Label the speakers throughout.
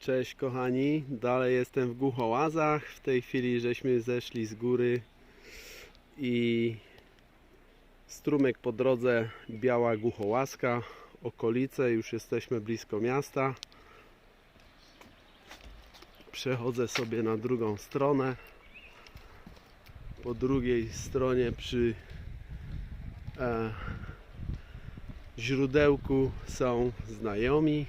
Speaker 1: Cześć kochani, dalej jestem w Głuchołazach. W tej chwili żeśmy zeszli z góry i strumyk po drodze Biała Głuchołaska, okolice, już jesteśmy blisko miasta. Przechodzę sobie na drugą stronę. Po drugiej stronie przy e, źródełku są znajomi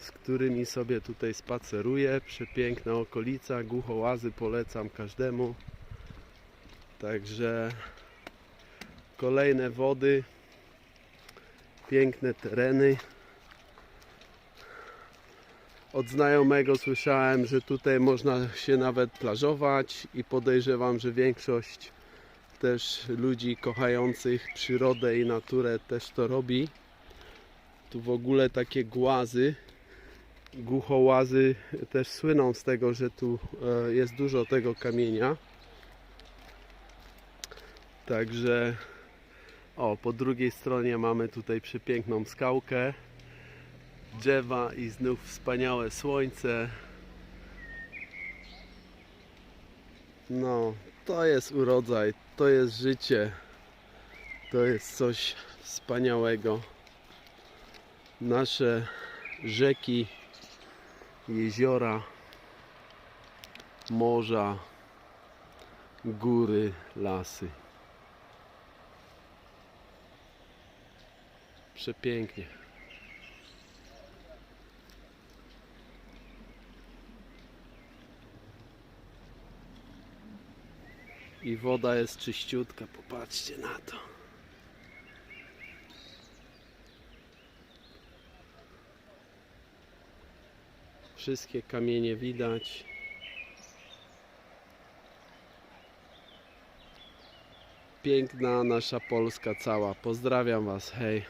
Speaker 1: z którymi sobie tutaj spaceruję. Przepiękna okolica, głuchołazy polecam każdemu. Także kolejne wody, piękne tereny. Od znajomego słyszałem, że tutaj można się nawet plażować i podejrzewam, że większość też ludzi kochających przyrodę i naturę też to robi. Tu w ogóle takie głazy głuchołazy też słyną z tego, że tu e, jest dużo tego kamienia. Także o, po drugiej stronie mamy tutaj przepiękną skałkę, drzewa i znów wspaniałe słońce. No, to jest urodzaj, to jest życie, to jest coś wspaniałego. Nasze rzeki jeziora, morza, góry, lasy. Przepięknie. I woda jest czyściutka, popatrzcie na to. Wszystkie kamienie widać. Piękna nasza Polska cała. Pozdrawiam Was, hej.